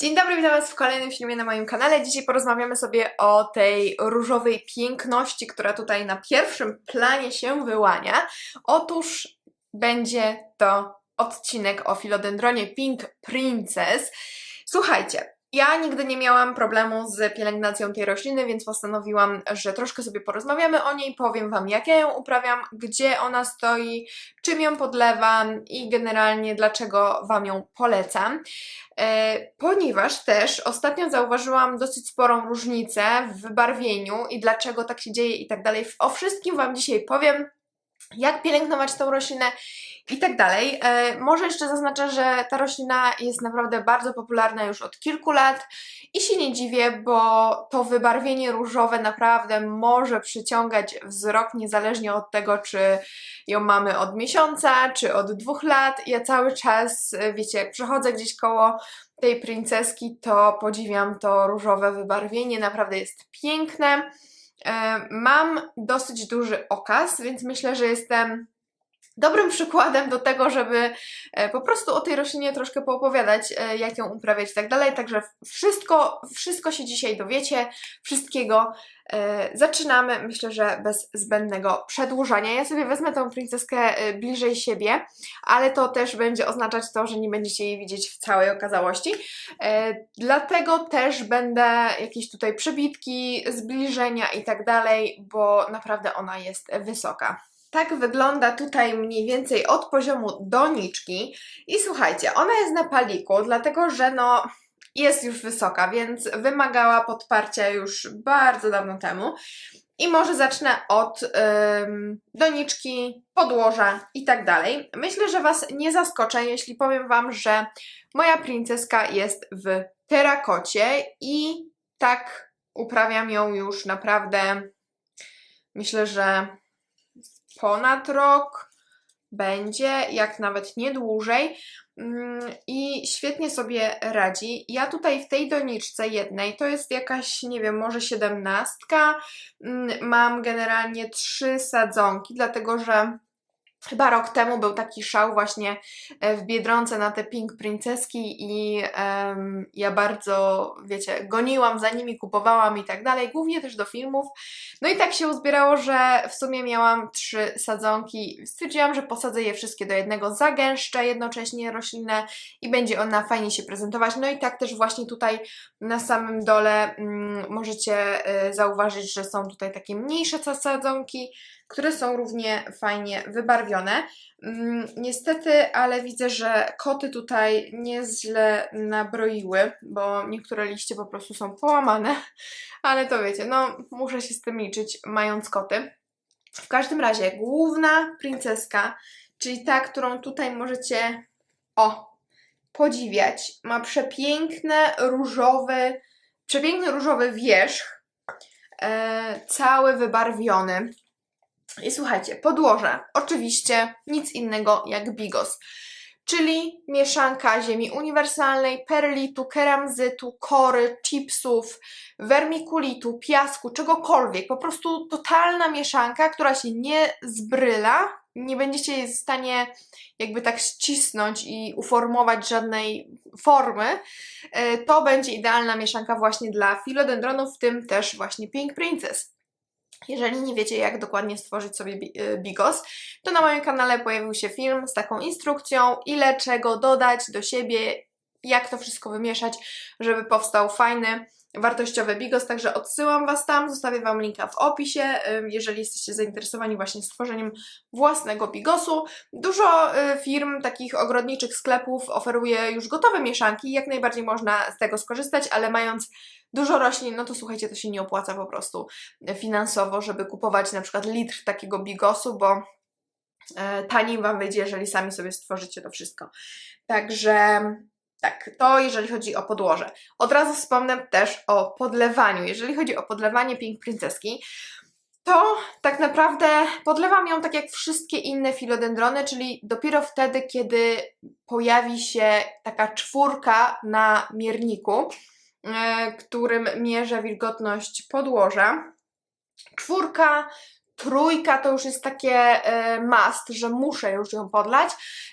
Dzień dobry, witam Was w kolejnym filmie na moim kanale. Dzisiaj porozmawiamy sobie o tej różowej piękności, która tutaj na pierwszym planie się wyłania. Otóż będzie to odcinek o filodendronie Pink Princess. Słuchajcie, ja nigdy nie miałam problemu z pielęgnacją tej rośliny, więc postanowiłam, że troszkę sobie porozmawiamy o niej, powiem Wam jak ja ją uprawiam, gdzie ona stoi, czym ją podlewam i generalnie dlaczego Wam ją polecam. E, ponieważ też ostatnio zauważyłam dosyć sporą różnicę w wybarwieniu i dlaczego tak się dzieje i tak dalej. O wszystkim Wam dzisiaj powiem, jak pielęgnować tą roślinę i tak dalej. E, może jeszcze zaznaczę, że ta roślina jest naprawdę bardzo popularna już od kilku lat i się nie dziwię, bo to wybarwienie różowe naprawdę może przyciągać wzrok niezależnie od tego, czy ją mamy od miesiąca, czy od dwóch lat. Ja cały czas, e, wiecie, jak przechodzę gdzieś koło tej princeski, to podziwiam to różowe wybarwienie, naprawdę jest piękne. E, Mam dosyć duży okaz, więc myślę, że jestem dobrym przykładem do tego, żeby e, po prostu o tej roślinie troszkę poopowiadać, e, jak ją uprawiać i tak dalej. Także wszystko, wszystko się dzisiaj dowiecie, wszystkiego. E, Zaczynamy, myślę, że bez zbędnego przedłużania. Ja sobie wezmę tą princeskę bliżej siebie, ale to też będzie oznaczać to, że nie będziecie jej widzieć w całej okazałości. Dlatego też będę jakieś tutaj przebitki, zbliżenia i tak dalej, bo naprawdę ona jest wysoka. Tak wygląda tutaj mniej więcej od poziomu doniczki i słuchajcie, ona jest na paliku, dlatego że no jest już wysoka, więc wymagała podparcia już bardzo dawno temu. I może zacznę od ym, doniczki, podłoża i tak dalej. Myślę, że Was nie zaskoczę, jeśli powiem Wam, że moja princeska jest w terakocie i tak uprawiam ją już naprawdę, myślę, że ponad rok będzie, jak nawet nie dłużej. Mm, I świetnie sobie radzi. Ja tutaj w tej doniczce jednej, to jest jakaś, nie wiem, może siedemnastka, mm, mam generalnie trzy sadzonki, dlatego że Chyba rok temu był taki szał właśnie e, w Biedronce na te Pink Princeski i em, ja bardzo, wiecie, goniłam za nimi, kupowałam i tak dalej, głównie też do filmów. No i tak się uzbierało, że w sumie miałam trzy sadzonki. Stwierdziłam, że posadzę je wszystkie do jednego, zagęszczę jednocześnie roślinę i będzie ona fajnie się prezentować. No i tak też właśnie tutaj na samym dole mm, możecie y, zauważyć, że są tutaj takie mniejsze sadzonki, które są równie fajnie wybarwione. Mm, niestety, ale widzę, że koty tutaj nieźle nabroiły, bo niektóre liście po prostu są połamane, ale to wiecie, no muszę się z tym liczyć, mając koty. W każdym razie, główna princeska, czyli ta, którą tutaj możecie, o, podziwiać, ma przepiękny różowy, przepiękny różowy wierzch, e, cały wybarwiony. I słuchajcie, podłoże oczywiście nic innego jak bigos, czyli mieszanka ziemi uniwersalnej, perlitu, keramzytu, kory, chipsów, wermikulitu, piasku, czegokolwiek. Po prostu totalna mieszanka, która się nie zbryla, nie będziecie jej w stanie jakby tak ścisnąć i uformować żadnej formy. E, To będzie idealna mieszanka właśnie dla filodendronów, w tym też właśnie Pink Princess. Jeżeli nie wiecie, jak dokładnie stworzyć sobie bi- y, bigos, to na moim kanale pojawił się film z taką instrukcją, ile czego dodać do siebie, jak to wszystko wymieszać, żeby powstał fajny, wartościowy bigos. Także odsyłam Was tam, zostawię Wam linka w opisie, jeżeli jesteście zainteresowani właśnie stworzeniem własnego bigosu. Dużo y, firm, takich ogrodniczych sklepów oferuje już gotowe mieszanki, jak najbardziej można z tego skorzystać, ale mając dużo roślin, no to słuchajcie, to się nie opłaca po prostu finansowo, żeby kupować na przykład litr takiego bigosu, bo e, taniej Wam wyjdzie, jeżeli sami sobie stworzycie to wszystko. Także tak, to jeżeli chodzi o podłoże. Od razu wspomnę też o podlewaniu. Jeżeli chodzi o podlewanie Pink Princeski, to tak naprawdę podlewam ją tak jak wszystkie inne filodendrony, czyli dopiero wtedy, kiedy pojawi się taka czwórka na mierniku, e, którym mierzę wilgotność podłoża. Czwórka Trójka to już jest takie e, must, że muszę już ją podlać.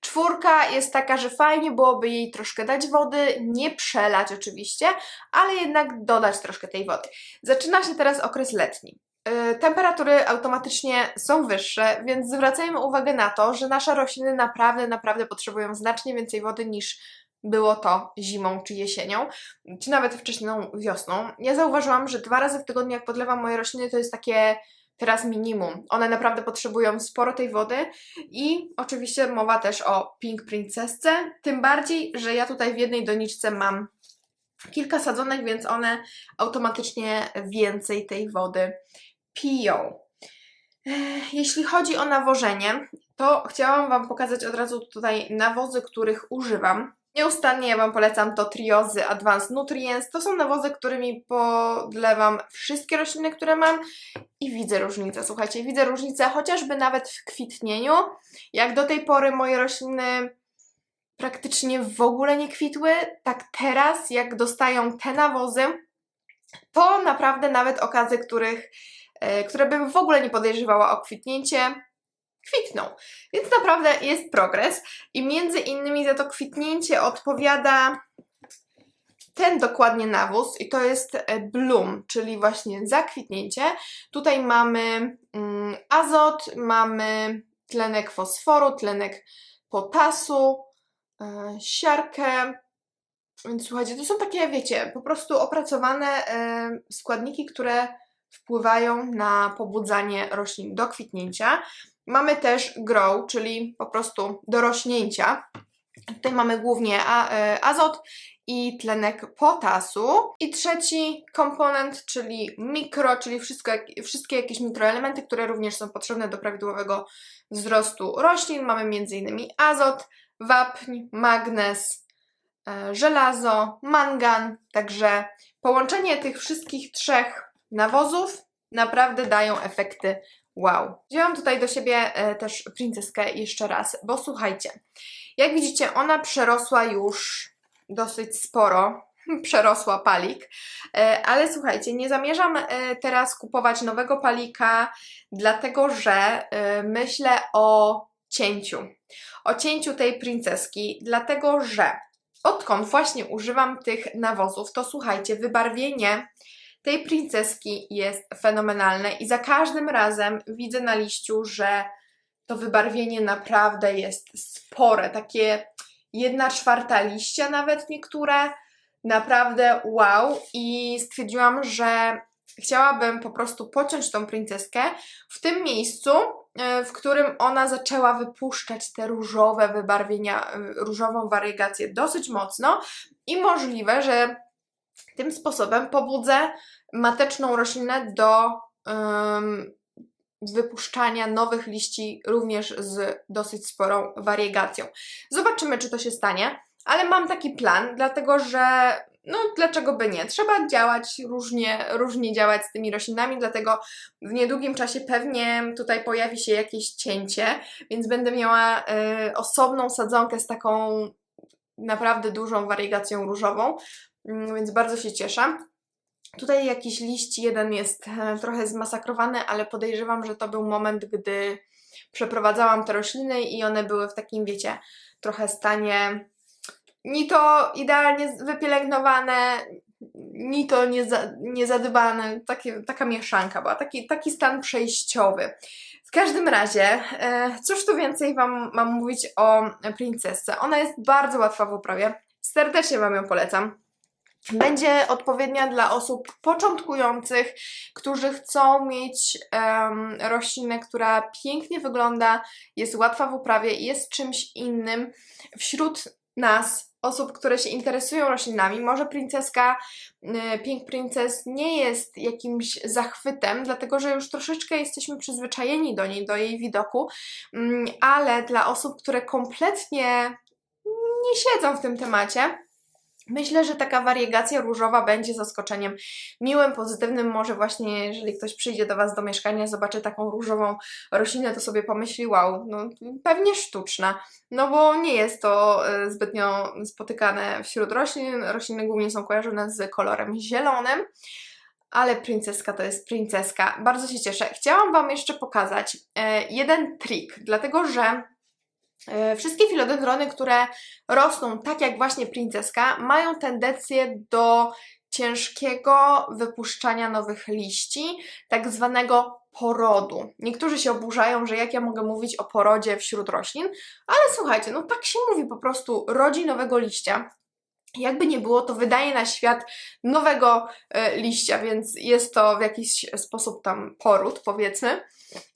Czwórka jest taka, że fajnie byłoby jej troszkę dać wody, nie przelać oczywiście, ale jednak dodać troszkę tej wody. Zaczyna się teraz okres letni. E, Temperatury automatycznie są wyższe, więc zwracajmy uwagę na to, że nasze rośliny naprawdę, naprawdę potrzebują znacznie więcej wody niż było to zimą czy jesienią, czy nawet wcześną wiosną. Ja zauważyłam, że dwa razy w tygodniu, jak podlewam moje rośliny, to jest takie teraz minimum. One naprawdę potrzebują sporo tej wody i oczywiście mowa też o Pink Princessce, tym bardziej, że ja tutaj w jednej doniczce mam kilka sadzonek, więc one automatycznie więcej tej wody piją. Jeśli chodzi o nawożenie, to chciałam Wam pokazać od razu tutaj nawozy, których używam. Nieustannie ja Wam polecam to Triozy Advanced Nutrients. To są nawozy, którymi podlewam wszystkie rośliny, które mam i widzę różnicę. Słuchajcie, widzę różnicę chociażby nawet w kwitnieniu. Jak do tej pory moje rośliny praktycznie w ogóle nie kwitły, tak teraz jak dostają te nawozy, to naprawdę nawet okazy, których, e, które bym w ogóle nie podejrzewała o kwitnięcie, kwitną. Więc naprawdę jest progres i między innymi za to kwitnięcie odpowiada ten dokładnie nawóz i to jest e, bloom, czyli właśnie zakwitnięcie. Tutaj mamy mm, azot, mamy tlenek fosforu, tlenek potasu, e, siarkę. Więc słuchajcie, to są takie, wiecie, po prostu opracowane e, składniki, które wpływają na pobudzanie roślin do kwitnięcia. Mamy też grow, czyli po prostu do rośnięcia. Tutaj mamy głównie e, azot i tlenek potasu. I trzeci komponent, czyli mikro, czyli wszystko, wszystkie jakieś mikroelementy, które również są potrzebne do prawidłowego wzrostu roślin. Mamy m.in. azot, wapń, magnez, e, żelazo, mangan. Także połączenie tych wszystkich trzech nawozów naprawdę dają efekty wow. Wzięłam tutaj do siebie e, też princeskę jeszcze raz, bo słuchajcie, jak widzicie, ona przerosła już dosyć sporo. Przerosła palik, E, ale słuchajcie, nie zamierzam e, teraz kupować nowego palika, dlatego że myślę o cięciu. O cięciu tej princeski, dlatego że odkąd właśnie używam tych nawozów, to słuchajcie, wybarwienie tej princeski jest fenomenalne i za każdym razem widzę na liściu, że to wybarwienie naprawdę jest spore, takie jedna czwarta liścia nawet niektóre, naprawdę wow. I stwierdziłam, że chciałabym po prostu pociąć tą princeskę w tym miejscu, e, w którym ona zaczęła wypuszczać te różowe wybarwienia, e, różową wariegację dosyć mocno. I możliwe, że tym sposobem pobudzę mateczną roślinę do em, wypuszczania nowych liści również z dosyć sporą wariegacją. Zobaczymy, czy to się stanie, ale mam taki plan, dlatego że no dlaczego by nie? Trzeba działać różnie, różnie działać z tymi roślinami, dlatego w niedługim czasie pewnie tutaj pojawi się jakieś cięcie, więc będę miała y, osobną sadzonkę z taką naprawdę dużą wariegacją różową, więc bardzo się cieszę. Tutaj jakiś liść jeden jest e, trochę zmasakrowany, ale podejrzewam, że to był moment, gdy przeprowadzałam te rośliny i one były w takim, wiecie, trochę stanie ni to idealnie wypielęgnowane, ni to nie, za, nie taka mieszanka była, taki, taki stan przejściowy. W każdym razie, e, cóż tu więcej Wam mam mówić o princesce. Ona jest bardzo łatwa w uprawie, serdecznie Wam ją polecam. Będzie odpowiednia dla osób początkujących, którzy chcą mieć em, roślinę, która pięknie wygląda, jest łatwa w uprawie i jest czymś innym. Wśród nas, osób, które się interesują roślinami, może princeska y, Pink Princess nie jest jakimś zachwytem, dlatego że już troszeczkę jesteśmy przyzwyczajeni do niej, do jej widoku, mm, ale dla osób, które kompletnie nie siedzą w tym temacie, Myślę, że taka wariegacja różowa będzie zaskoczeniem miłym, pozytywnym. Może właśnie, jeżeli ktoś przyjdzie do Was do mieszkania, zobaczy taką różową roślinę, to sobie pomyśli, wow, no pewnie sztuczna. No bo nie jest to e, zbytnio spotykane wśród roślin. Rośliny głównie są kojarzone z kolorem zielonym. ale princeska to jest princeska. Bardzo się cieszę. Chciałam Wam jeszcze pokazać e, jeden trik, dlatego że wszystkie filodendrony, które rosną tak jak właśnie princeska, mają tendencję do ciężkiego wypuszczania nowych liści, tak zwanego porodu. Niektórzy się oburzają, że jak ja mogę mówić o porodzie wśród roślin, ale słuchajcie, no tak się mówi po prostu, rodzi nowego liścia. Jakby nie było, to wydaje na świat nowego e, liścia, więc jest to w jakiś sposób tam poród, powiedzmy.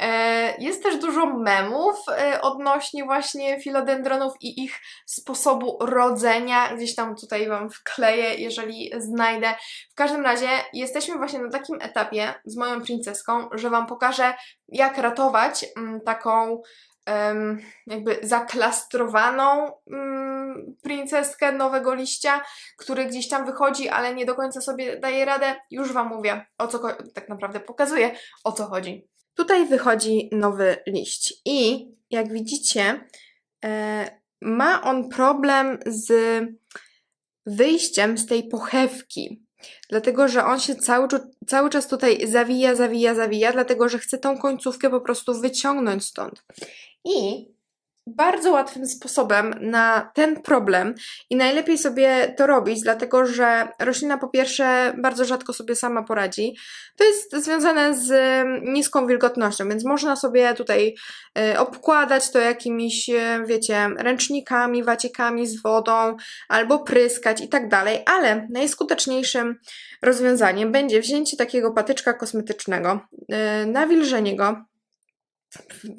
E, jest też dużo memów e, odnośnie właśnie filodendronów i ich sposobu rodzenia. Gdzieś tam tutaj Wam wkleję, jeżeli znajdę. W każdym razie jesteśmy właśnie na takim etapie z moją princeską, że Wam pokażę, jak ratować mm, taką jakby zaklastrowaną mm, princeskę nowego liścia, który gdzieś tam wychodzi, ale nie do końca sobie daje radę. Już Wam mówię, o co tak naprawdę pokazuję, o co chodzi. Tutaj wychodzi nowy liść i jak widzicie, e, ma on problem z wyjściem z tej pochewki. Dlatego, że on się cały, cały czas tutaj zawija, zawija, zawija, dlatego, że chce tą końcówkę po prostu wyciągnąć stąd. I bardzo łatwym sposobem na ten problem i najlepiej sobie to robić, dlatego że roślina po pierwsze bardzo rzadko sobie sama poradzi. To jest związane z mm, niską wilgotnością, więc można sobie tutaj y, obkładać to jakimiś, y, wiecie, ręcznikami, waciekami z wodą albo pryskać i tak dalej, ale najskuteczniejszym rozwiązaniem będzie wzięcie takiego patyczka kosmetycznego, y, nawilżenie go,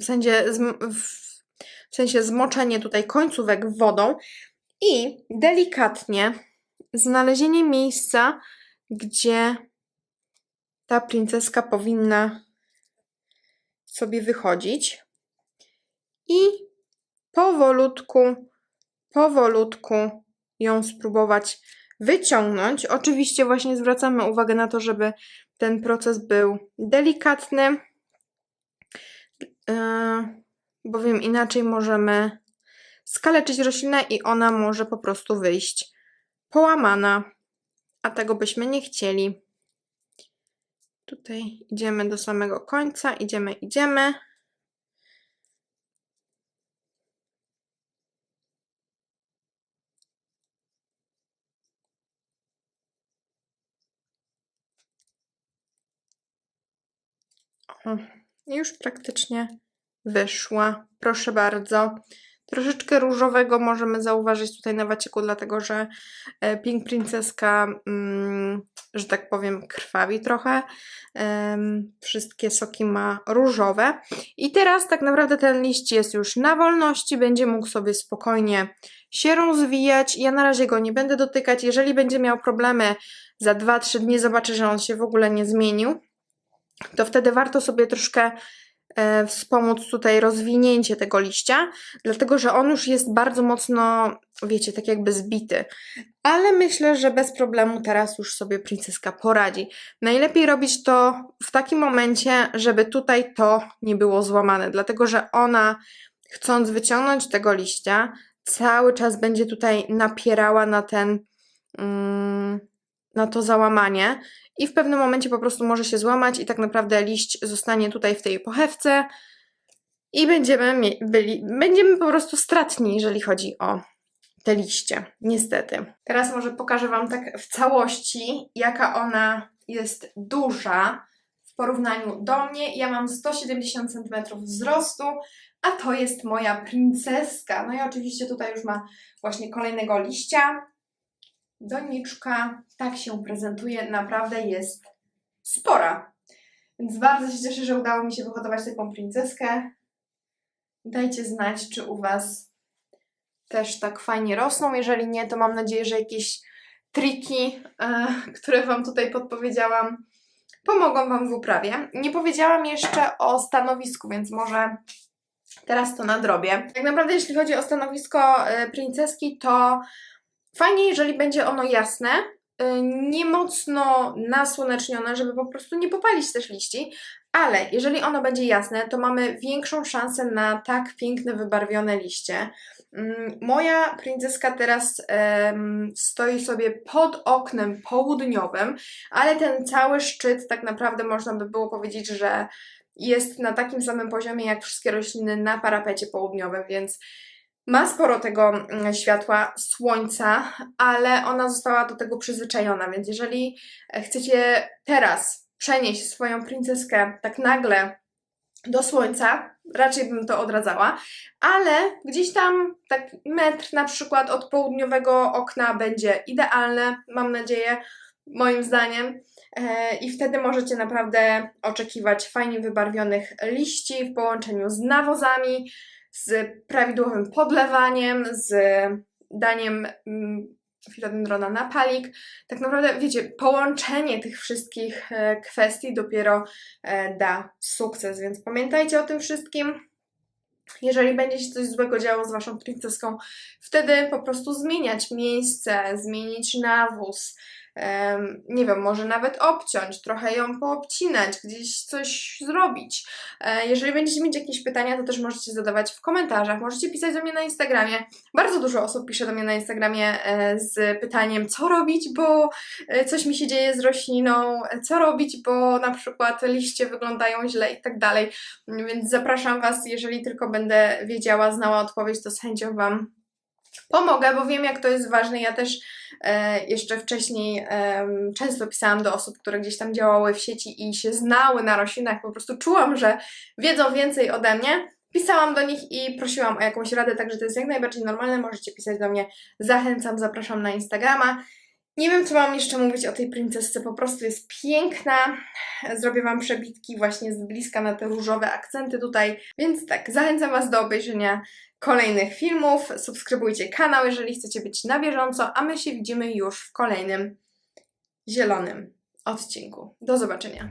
w sensie, w sensie zmoczenie tutaj końcówek wodą i delikatnie znalezienie miejsca, gdzie ta princeska powinna sobie wychodzić i powolutku, powolutku ją spróbować wyciągnąć. Oczywiście właśnie zwracamy uwagę na to, żeby ten proces był delikatny. Yy, bowiem inaczej możemy skaleczyć roślinę i ona może po prostu wyjść połamana, a tego byśmy nie chcieli. Tutaj idziemy do samego końca, idziemy, idziemy. O, już praktycznie wyszła. Proszę bardzo. Troszeczkę różowego możemy zauważyć tutaj na wacieku, dlatego że e, Pink Princeska, mm, że tak powiem, krwawi trochę. Wszystkie soki ma różowe. I teraz tak naprawdę ten liść jest już na wolności, będzie mógł sobie spokojnie się rozwijać. Ja na razie go nie będę dotykać. Jeżeli będzie miał problemy za 2-3 dni, zobaczę, że on się w ogóle nie zmienił, to wtedy warto sobie troszkę wspomóc tutaj rozwinięcie tego liścia, dlatego że on już jest bardzo mocno, wiecie, tak jakby zbity. Ale myślę, że bez problemu teraz już sobie princeska poradzi. Najlepiej robić to w takim momencie, żeby tutaj to nie było złamane, dlatego że ona, chcąc wyciągnąć tego liścia, cały czas będzie tutaj napierała na ten. Mm, na to załamanie i w pewnym momencie po prostu może się złamać i tak naprawdę liść zostanie tutaj w tej pochewce i będziemy, byli, będziemy po prostu stratni, jeżeli chodzi o te liście, niestety. Teraz może pokażę Wam tak w całości, jaka ona jest duża w porównaniu do mnie. Ja mam 170 cm wzrostu, a to jest moja princeska. No i oczywiście tutaj już ma właśnie kolejnego liścia. Doniczka tak się prezentuje, naprawdę jest spora. Więc bardzo się cieszę, że udało mi się wyhodować taką princeskę. Dajcie znać, czy u Was też tak fajnie rosną. Jeżeli nie, to mam nadzieję, że jakieś triki, e, które Wam tutaj podpowiedziałam, pomogą Wam w uprawie. Nie powiedziałam jeszcze o stanowisku, więc może teraz to nadrobię. Tak naprawdę, jeśli chodzi o stanowisko e, princeski, to Fajnie, jeżeli będzie ono jasne, y, nie mocno nasłonecznione, żeby po prostu nie popalić też liści, ale jeżeli ono będzie jasne, to mamy większą szansę na tak piękne, wybarwione liście. Mm, Moja princeska teraz em, stoi sobie pod oknem południowym, ale ten cały szczyt tak naprawdę można by było powiedzieć, że jest na takim samym poziomie jak wszystkie rośliny na parapecie południowym, więc ma sporo tego mm, światła słońca, ale ona została do tego przyzwyczajona, więc jeżeli e, chcecie teraz przenieść swoją princeskę tak nagle do słońca, raczej bym to odradzała, ale gdzieś tam tak metr na przykład od południowego okna będzie idealne, mam nadzieję, moim zdaniem. E, I wtedy możecie naprawdę oczekiwać fajnie wybarwionych liści w połączeniu z nawozami, z prawidłowym podlewaniem, z daniem mm, filodendrona na palik. Tak naprawdę, wiecie, połączenie tych wszystkich e, kwestii dopiero e, da sukces, więc pamiętajcie o tym wszystkim. Jeżeli będzie się coś złego działo z waszą princeską, wtedy po prostu zmieniać miejsce, zmienić nawóz, nie wiem, może nawet obciąć, trochę ją poobcinać, gdzieś coś zrobić. E, Jeżeli będziecie mieć jakieś pytania, to też możecie zadawać w komentarzach, możecie pisać do mnie na Instagramie. Bardzo dużo osób pisze do mnie na Instagramie e, z pytaniem, co robić, bo e, coś mi się dzieje z rośliną, co robić, bo na przykład liście wyglądają źle i tak dalej. Więc zapraszam Was, jeżeli tylko będę wiedziała, znała odpowiedź, to z chęcią Wam pomogę, bo wiem, jak to jest ważne. Ja też e, jeszcze wcześniej często pisałam do osób, które gdzieś tam działały w sieci i się znały na roślinach, po prostu czułam, że wiedzą więcej ode mnie. Pisałam do nich i prosiłam o jakąś radę, także to jest jak najbardziej normalne. Możecie pisać do mnie. Zachęcam, zapraszam na Instagrama. Nie wiem, co mam jeszcze mówić o tej princesce, po prostu jest piękna. Zrobię Wam przebitki właśnie z bliska na te różowe akcenty tutaj. Więc tak, zachęcam Was do obejrzenia kolejnych filmów. Subskrybujcie kanał, jeżeli chcecie być na bieżąco, a my się widzimy już w kolejnym zielonym odcinku. Do zobaczenia.